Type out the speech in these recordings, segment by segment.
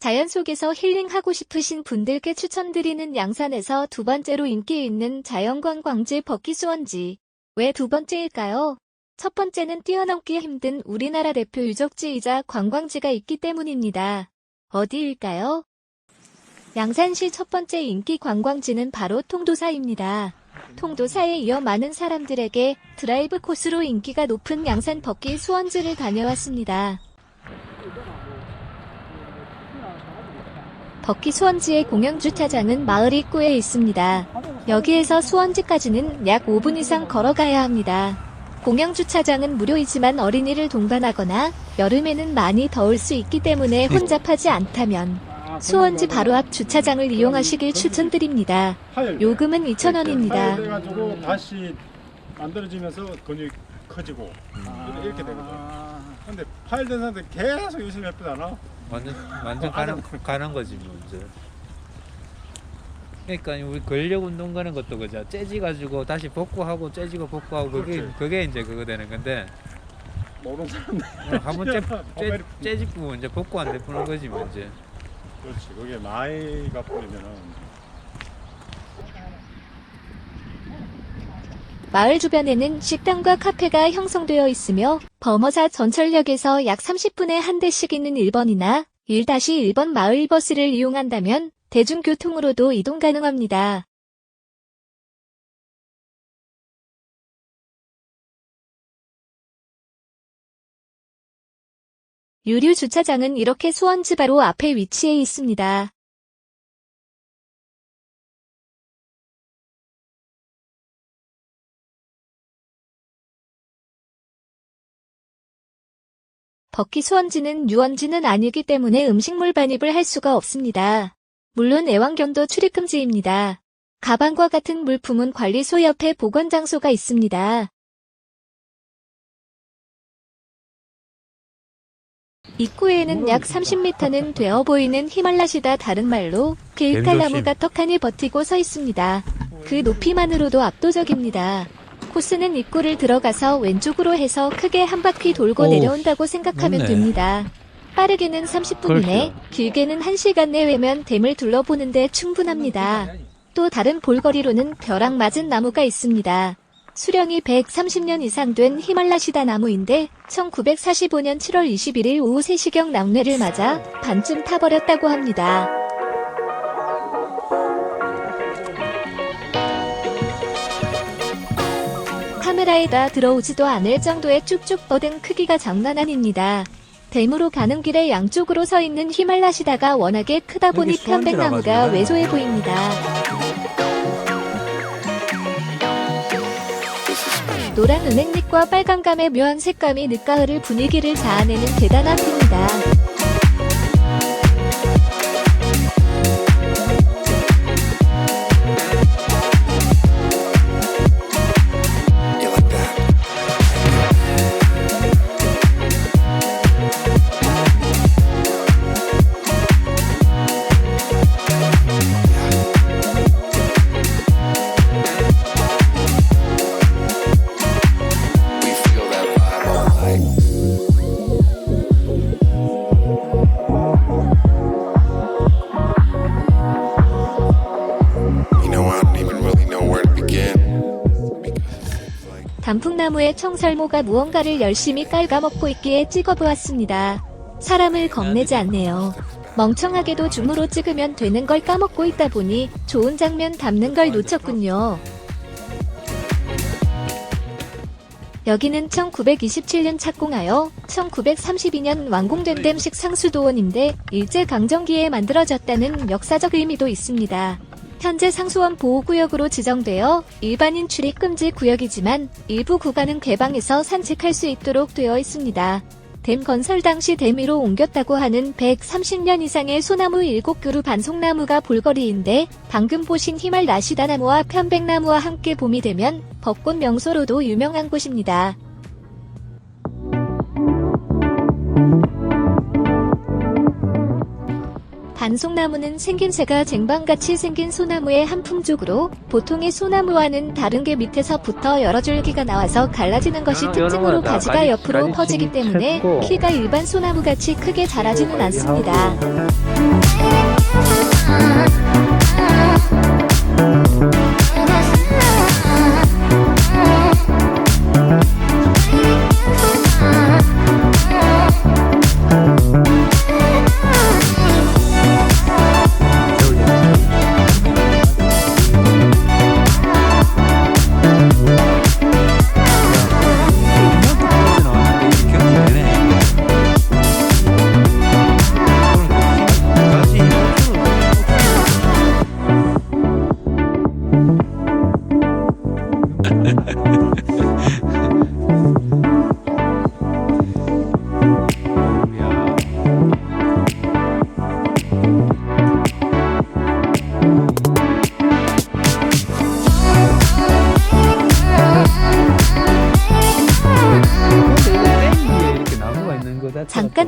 자연 속에서 힐링하고 싶으신 분들께 추천드리는 양산에서 두 번째로 인기 있는 자연관광지 버키수원지. 왜 두 번째일까요? 첫 번째는 뛰어넘기 힘든 우리나라 대표 유적지이자 관광지가 있기 때문입니다. 어디일까요? 양산시 첫 번째 인기 관광지는 바로 통도사입니다. 통도사에 이어 많은 사람들에게 드라이브 코스로 인기가 높은 양산 버키 수원지를 다녀왔습니다. 버키 수원지의 공영주차장은 마을 입구에 있습니다. 여기에서 수원지까지는 약 5분 이상 걸어가야 합니다. 공영주차장은 무료이지만 어린이를 동반하거나 여름에는 많이 더울 수 있기 때문에 혼잡하지 않다면 수원지 바로 앞 주차장을 이용하시길 추천드립니다. 요금은 2,000원입니다. 파열돼가지고 다시 만들어지면서 근육이 커지고 아. 이렇게 되거든. 근데 파열된 상태 계속 열심히 해보잖아. 완전 완전 어, 가는 가는 거지 뭐 이제. 그러니까 우리 근력 운동 가는 것도 그죠. 째지 가지고 다시 복구하고 째지고 복구하고 그게 그렇지. 그게 이제 그거 되는 건데 모르는 사람들. 어, 한번 째, 째, 어메리- 째지고 이제 복구 안 되푸는 거지 뭐 이제. 그렇지. 그게 나이가 뿌리면은 마을 주변에는 식당과 카페가 형성되어 있으며 범어사 전철역에서 약 30분에 한 대씩 있는 1번이나 1-1번 마을 버스를 이용한다면 대중교통으로도 이동 가능합니다. 유류 주차장은 이렇게 수원지 바로 앞에 위치해 있습니다. 버키 수원지는 유원지는 아니기 때문에 음식물 반입을 할 수가 없습니다. 물론 애완견도 출입 금지입니다. 가방과 같은 물품은 관리소 옆에 보관 장소가 있습니다. 입구에는 약 30m는 되어 보이는 히말라시다 다른 말로 길탈 나무가 떡하니 버티고 서 있습니다. 그 높이만으로도 압도적입니다. 코스는 입구를 들어가서 왼쪽으로 해서 크게 한 바퀴 돌고 오, 내려온다고 생각하면 맞네. 됩니다. 빠르게는 30분 이내, 그렇죠. 길게는 1시간 내외면 댐을 둘러보는데 충분합니다. 또 다른 볼거리로는 벼락 맞은 나무가 있습니다. 수령이 130년 이상 된 히말라시다 나무인데 1945년 7월 21일 오후 3시경 낙뢰를 맞아 반쯤 타버렸다고 합니다. 카메라에다 들어오지도 않을 정도의 쭉쭉 뻗은 크기가 장난 아닙니다. 댐으로 가는 길에 양쪽으로 서 있는 히말라시다가 워낙에 크다 보니 편백나무가. 왜소해 보입니다. 노란 은행잎과 빨간 감의 묘한 색감이 늦가을을 분위기를 자아내는 대단한 팀입니다. 단풍나무의 청설모가 무언가를 열심히 깔아먹고 있기에 찍어보았습니다. 사람을 겁내지 않네요. 멍청하게도 줌으로 찍으면 되는 걸 까먹고 있다 보니 좋은 장면 담는 걸 놓쳤군요. 여기는 1927년 착공하여 1932년 완공된 댐식 상수도원인데 일제강점기에 만들어졌다는 역사적 의미도 있습니다. 현재 상수원 보호구역으로 지정되어 일반인 출입 금지 구역이지만 일부 구간은 개방해서 산책할 수 있도록 되어 있습니다. 댐 건설 당시 댐 위로 옮겼다고 하는 130년 이상의 소나무 7그루 반송나무가 볼거리인데 방금 보신 희말 라시다 나무와 편백나무와 함께 봄이 되면 벚꽃 명소로도 유명한 곳입니다. 반송나무는 생김새가 쟁반같이 생긴 소나무의 한 품종으로 보통의 소나무와는 다른 게 밑에서 부터 여러 줄기가 나와서 갈라지는 것이 여러- 특징으로 여러 가지가 가지- 옆으로 퍼지기 때문에. 키가 일반 소나무같이 크게 자라지는 않습니다.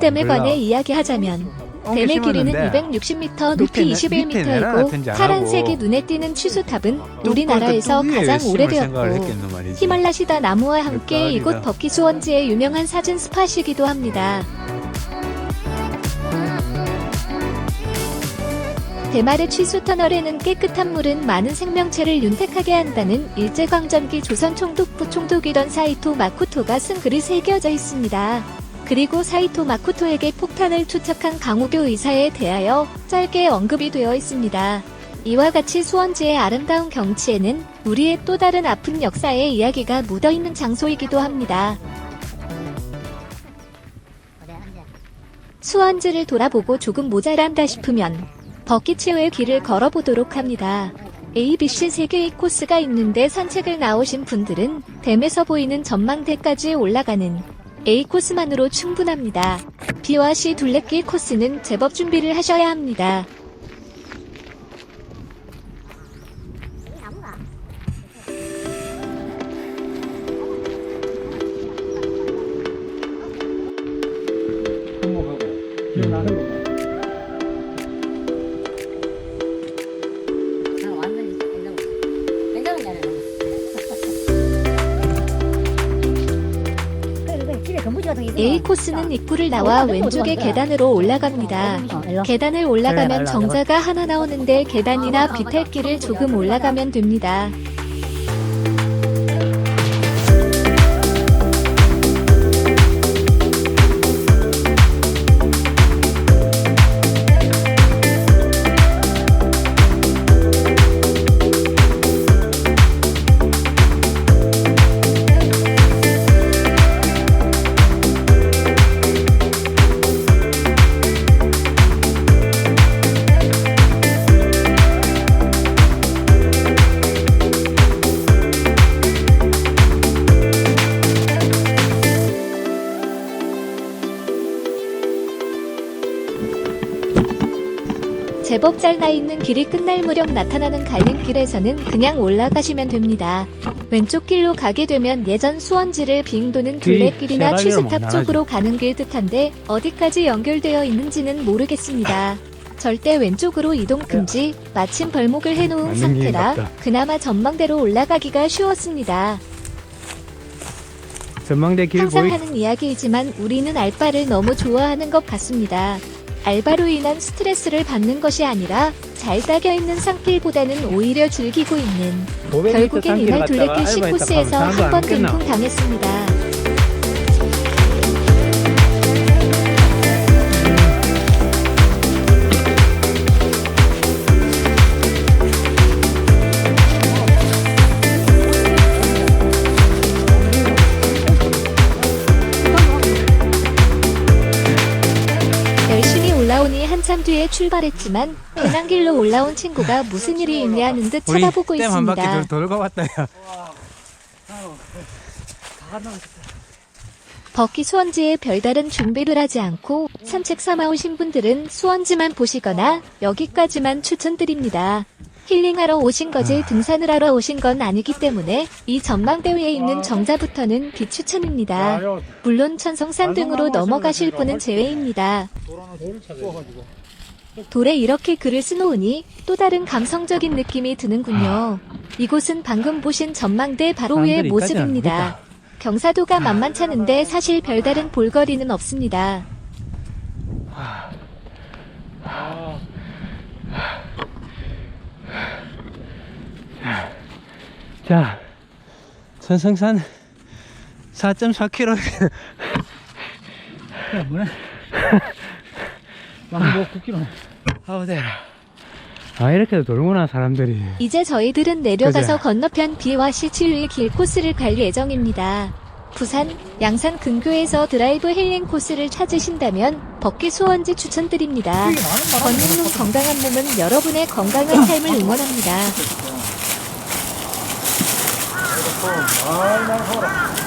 댐에 몰라. 관해 이야기하자면 댐의 길이는 심었는데 260m, 밑에 높이 내- 밑에 내려놨든지 21m이고 안 파란색이 하고 눈에 띄는 취수탑은 뚝 우리나라에서 가장 오래되었고. 히말라시다 나무와 함께. 이곳 버키 수원지의 유명한 사진 스팟이기도 합니다. 대말의 취수 터널에는 깨끗한 물은 많은 생명체를 윤택하게 한다는 일제강점기 조선 총독부 총독이던 사이토 마코토가 쓴 글이 새겨져 있습니다. 그리고 사이토 마코토에게 폭탄을 투척한 강우교 의사에 대하여 짧게 언급이 되어 있습니다. 이와 같이 수원지의 아름다운 경치에는 우리의 또 다른 아픈 역사의 이야기가 묻어있는 장소이기도 합니다. 수원지를 돌아보고 조금 모자란다 싶으면 버키치오의 길을 걸어보도록 합니다. ABC 세 개의 코스가 있는데 산책을 나오신 분들은 댐에서 보이는 전망대까지 올라가는 A 코스만으로 충분합니다. B와 C 둘레길 코스는 제법 준비를 하셔야 합니다. A 코스는 입구를 나와 왼쪽의 계단으로 올라갑니다. 어, 일로. 계단을 올라가면 정자가 하나 나오는데 계단이나 비탈길을 조금 올라가면 됩니다. 제법 잘나 있는 길이 끝날 무렵 나타나는 갈림길에서는 그냥 올라가시면 됩니다. 왼쪽 길로 가게 되면 예전 수원지를 빙 도는 둘레길이나 취수탑 못 쪽으로 가는 길 듯한데 어디까지 연결되어 있는지는 모르겠습니다. 절대 왼쪽으로 이동 금지, 마침 벌목을 해놓은 상태라. 그나마 전망대로 올라가기가 쉬웠습니다. 전망대 길 항상 보이 하는 이야기이지만 우리는 알바를 너무 좋아하는 것 같습니다. 알바로 인한 스트레스를 받는 것이 아니라 잘 따겨 있는 산길보다는 오히려 즐기고 있는 결국엔 이날 둘레길 C코스에서 한번 등풍 당했습니다. 한참 뒤에 출발했지만 배낭길로 올라온 친구가 무슨 일이 있냐는 듯 쳐다보고 댐한 바퀴 있습니다. 돌, 돌고 왔다 야. 버키 수원지에 별다른 준비를 하지 않고 산책 삼아 오신 분들은 수원지만 보시거나 여기까지만 추천드립니다. 힐링하러 오신 거지 등산을 하러 오신 건 아니기 때문에 이 전망대 위에 있는 정자부터는 비추천입니다. 물론 천성산 등으로 넘어가실 분은 제외입니다. 돌에 이렇게 글을 쓰놓으니 또 다른 감성적인 느낌이 드는군요. 이곳은 방금 보신 전망대 바로 위의 모습입니다. 경사도가 만만찮은데 사실 별다른 볼거리는 없습니다. 자, 천성산 4.4km. 야, 뭐네? 왕복 9km. 아우, 대 아, 이렇게도 돌구나, 사람들이. 이제 저희들은 내려가서 그래. 건너편 비와 시칠리 길 코스를 갈 예정입니다. 부산, 양산 근교에서 드라이브 힐링 코스를 찾으신다면 벗기 수원지 추천드립니다. 걷는 후 건강한 몸은 여러분의 건강한 삶을 응원합니다. 아, 나 서라. 아, 돈 벌면